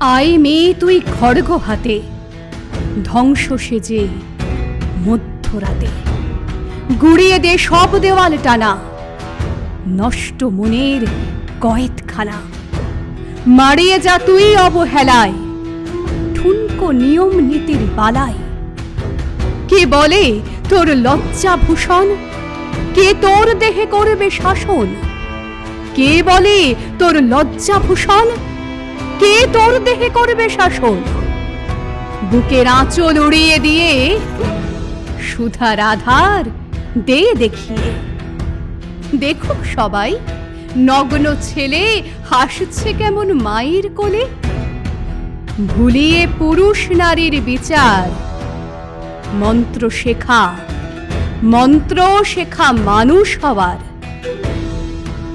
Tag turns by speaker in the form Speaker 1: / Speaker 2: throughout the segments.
Speaker 1: আয় মেয়ে তুই খড়গ হাতে। ধ্বংস সেজে মধ্যরাতে। গুড়িয়ে দে সব দেওয়াল টানা। নষ্ট মনের কয়েতখানা মারিয়ে যা তুই অবহেলায়। ঠুনকো নিয়ম নীতির বালায়। কে বলে তোর লজ্জা ভূষণ? কে তোর দেহে করবে শাসন? কে বলে তোর লজ্জা ভূষণ? কে তোর দেহে করবে শাসন? বুকের আঁচল উড়িয়ে দিয়ে সুধার আধার দে দেখিয়ে দেখুক সবাই, নগ্ন ছেলে হাসছে কেমন মায়ের কোলে? ভুলিয়ে পুরুষ নারীর বিচার। মন্ত্র শেখা মন্ত্র শেখা মানুষ হওয়ার।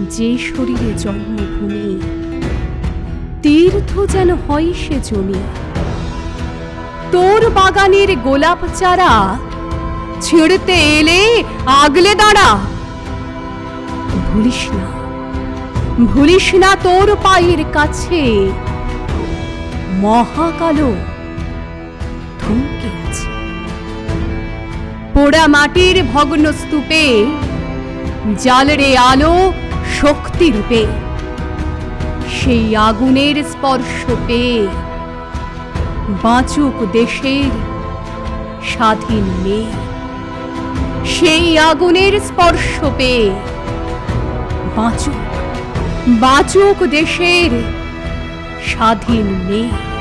Speaker 1: যে শরীরে জন্মভূমি তীর্থ যেন হয় সে জমি। তোর বাগানের গোলাপ চারা ছিঁড়তে এলে আগলে দাঁড়া। ভুলিস না ভুলিস না তোর পায়ের কাছে মহাকালো থমকে আছে। পোড়া মাটির ভগ্ন স্তূপে জালরে আলো শক্তি রূপে। সেই আগুনের স্পর্শ পেয়ে বাঁচুক দেশের স্বাধীন মেয়ে। সেই আগুনের স্পর্শ পেয়ে বাঁচুক বাঁচুক দেশের স্বাধীন মেয়ে।